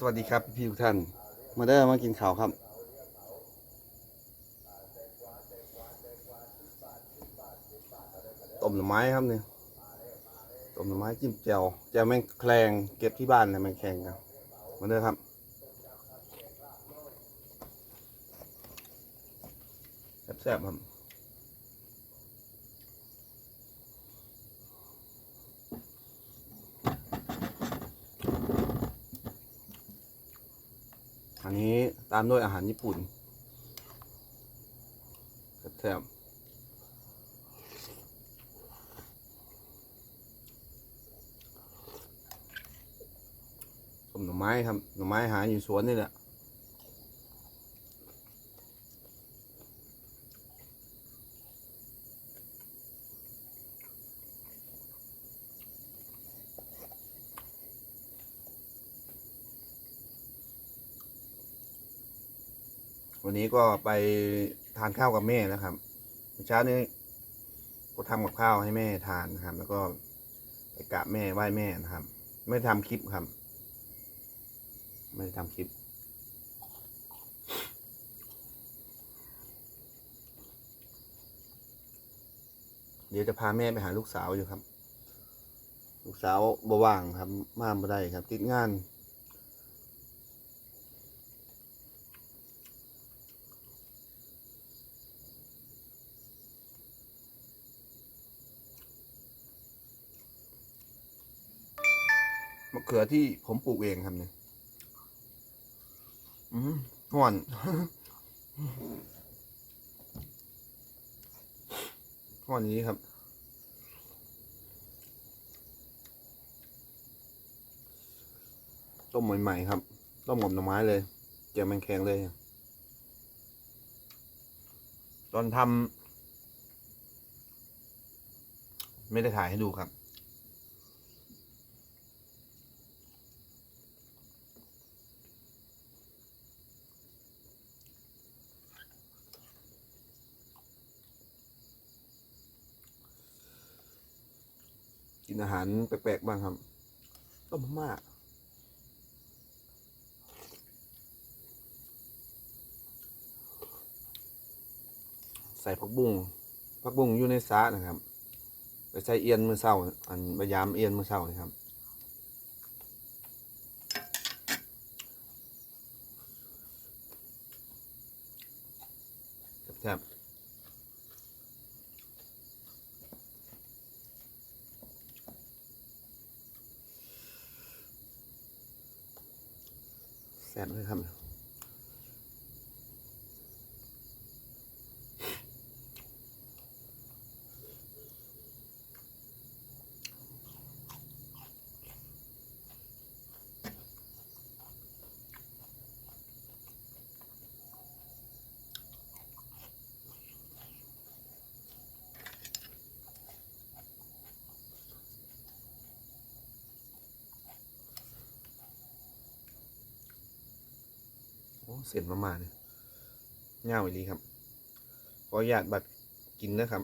สวัสดีครับพี่ทุกท่าน มาได้อมากินข้าวครับ ต้มหน่อไม้ครับเนี่ยต้มหน่อไม้จิ้มแจ่วแจ่วแมงแคลงเก็บที่บ้านเลยแมงแคลงครับมาเด้อครับแซ่บๆครับ อันนี้ ตามด้วยอาหารญี่ปุ่นแซ่บต้มหน่อไม้ครับหน่อไม้หาอยู่สวนนี่แหละ วั นี้ก็ไปทานข้าวกับแม่นะครับเมื่อเช้านี้ก็ทำกับข้าวให้แม่ทานนะครับ แล้วก็ไปกราบแม่ไหว้แม่นะครับ ไม่ได้ทำคลิปครับ ไม่ได้ทำคลิป เดี๋ยวจะพาแม่ไปหาลูกสาวอยู่ครับ ลูกสาวบว่างครับมาบ่ได้ครับ ติดงาน เขือที่ผมปลูกเองครับเนี่ยอืมห่อนห่อนนี้ครับ ต้มใหม่ๆครับ ต้มกับหน่อไม้เลยแกงแมงแคงเลย ตอนทำไม่ได้ถ่ายให้ดูครับ กินอาหารแปลกๆบ้างครับต้มมาม่าใส่ผักบุ้งผักบุ้งอยู่ในซานะครับ ไปใส่เอียนมือเศร้า อันพยายามเอียนมือเศร้านะครับแซ่บ แซ่บเลยครับ เสร็จมามาเนี่ยเง่าอีดีครับขออนุญาตบัตรกินนะครับ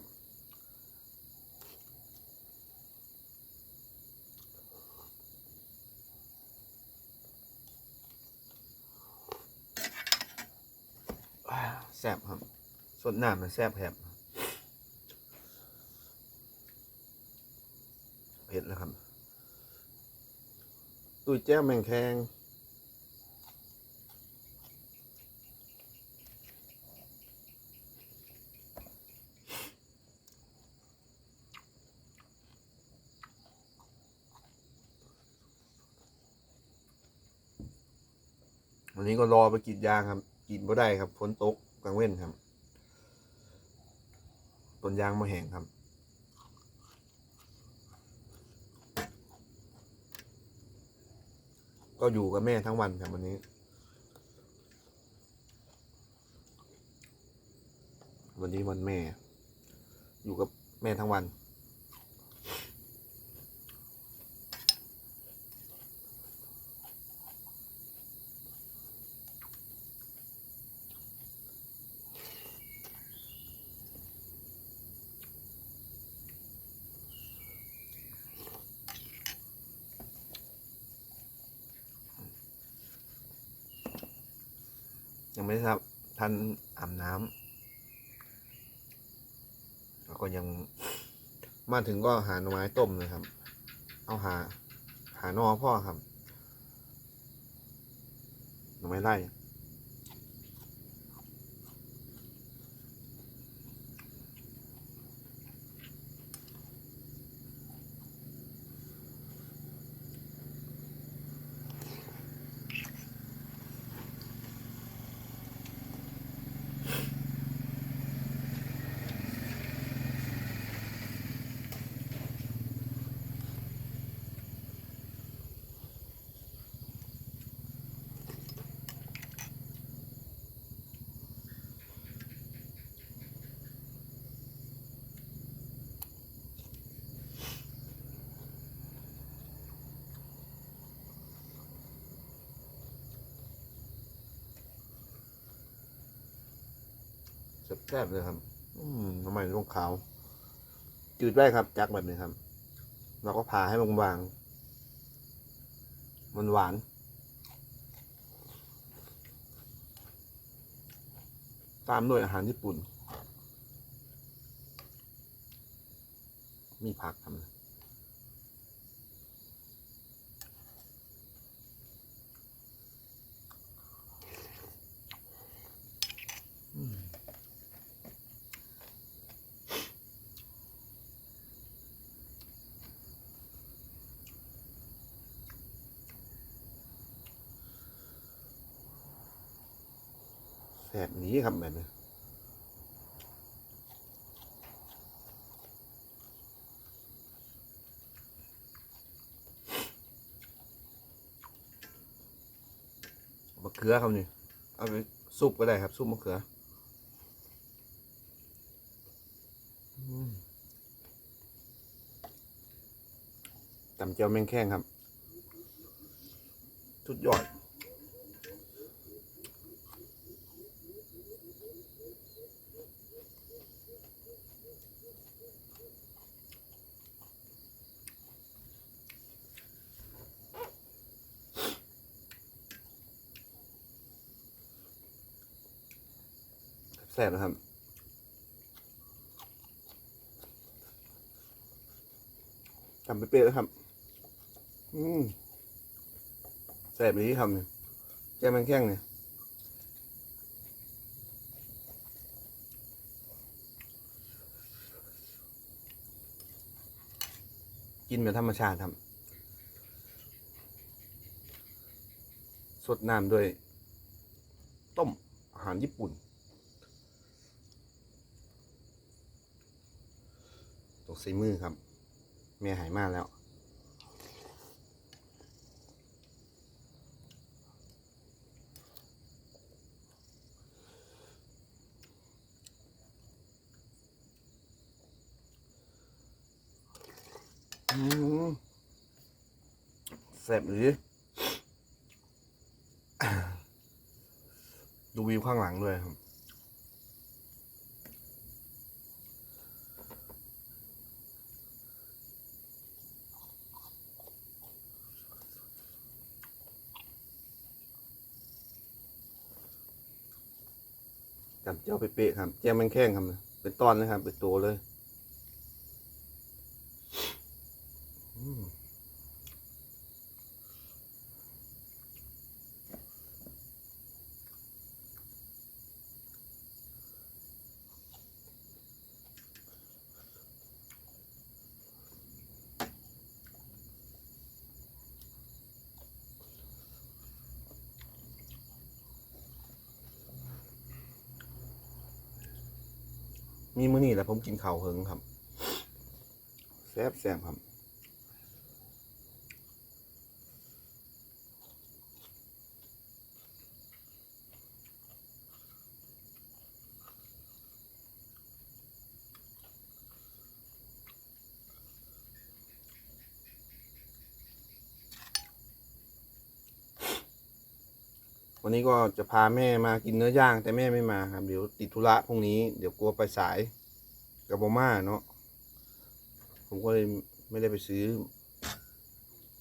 แซ่บครับสดน้ำมันแซ่บแผบเผ็ดแล้วครับ ตุ้ยแจ้วแมงแคง วันนี้ก็รอไปกรีดยางครับกรีดบ่ได้ครับฝนตกกลางเว้นครับต้นยางมาแห้งครับก็อยู่กับแม่ทั้งวันครับวันนี้ วันนี้วันแม่ อยู่กับแม่ทั้งวัน ยังไม่ได้ครับท่านอาบน้ำแล้วก็ยังมาถึงก็หาหน่อไม้ต้มเลยครับ เอาหา หาหนอพ่อครับหน่อไม้ไล่ แซ่บเลยครับ อืมทำไมต้องขาว จืดได้ครับ จักแบบนี้ครับ เราก็ผ่าให้บางๆมันหวานตามด้วยอาหารญี่ปุ่น มีผักทำ สบหนี้ครับแบบนี้มะเขือครับนี่ เอาไปซุปก็ได้ครับ ซุปมะเขือตำเจียวแมงแข้งครับสุดยอด แซ่บนะครับทำไปเป๊ะแล้วครับ อืมแซ่บนี้ทำเนี่ยแก้มันแข้งเนี่ยกินแบบธรรมชาติครับ สดน้ำด้วย ต้มอาหารญี่ปุ่น ตกใส่มือครับแม่หายมากแล้วแซ่บหรือดูวิวข้างหลังด้วยครับ เจ้าเป๊ะๆครับแจ้มแมงแข้งครับ เป็นตอนนะครับ เป็นตัวเลย มีมื้อนี้แหละผมกินข้าวเฮิงครับแซ่บแซ่บครับ วันนี้ก็จะพาแม่มากินเนื้อย่าง แต่แม่ไม่มาครับ เดี๋ยวติดธุระพรุ่งนี้เดี๋ยวกลัวไปสายกับโบม่าเนาะผมก็เลยไม่ได้ไปซื้อ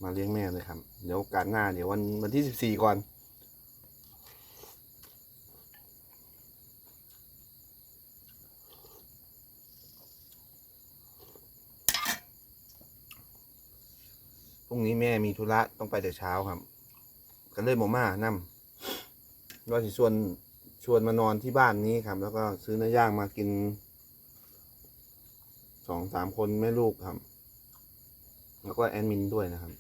มาเลี้ยงแม่เลยครับ เดี๋ยวโอกาสหน้าเดี๋ยววันวันที่สิบสี่ก่อนพรุ่งนี้แม่มีธุระต้องไปแต่เช้าครับ กันเลยโมม่านั่ ว่าสิชวนชวนมานอนที่บ้านนี้ครับ แล้วก็ซื้อเนื้อย่างมากินสองสามคนแม่ลูกครับ แล้วก็แอดมินด้วยนะครับ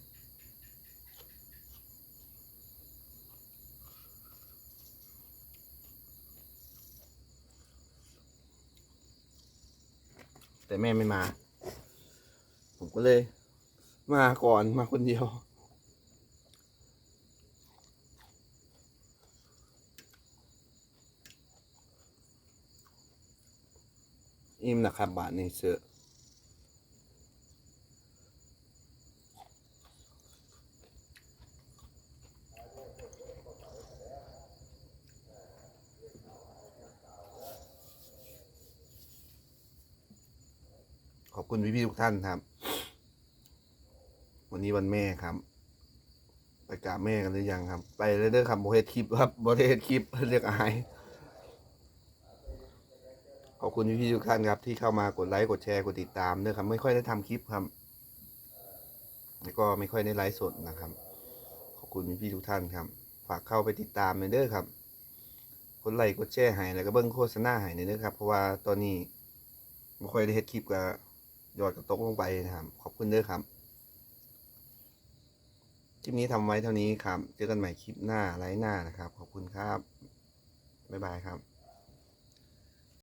แต่แม่ไม่มา ผมก็เลย มาก่อนมาคนเดียว อิ่มนะครับ บาทนี้เสือขอบคุณพี่ๆทุกท่านครับ วันนี้วันแม่ครับ ไปกราบแม่กันหรือยังครับ ไปเลยเด้อครับโบเฮดคลิปครับโบเฮดคลิปเรียกอาย อบคุณพี่ๆทุกท่านครับ ที่เข้ามากดไลค์กดแชร์กดติดตามเด้อครับ ไม่ค่อยได้ทำคลิปครับ แล้วก็ไม่ค่อยได้ไลฟ์สดนะครับ ขอบคุณพี่ๆทุกท่านครับ ฝากเข้าไปติดตามเลยเด้อครับกดไลค์กดแชร์ให้แล้วก็เบิ้งโฆษณาให้เด้อครับ เพราะว่าตอนนี้ไม่ค่อยได้เฮ็ดคลิปกับยอดกระตกลงไปนะครับ ขอบคุณเด้อครับคลิปนี้ทำไว้เท่านี้ครับ เจอกันใหม่คลิปหน้าไลฟ์หน้านะครับ ขอบคุณครับ บ๊ายบายครับ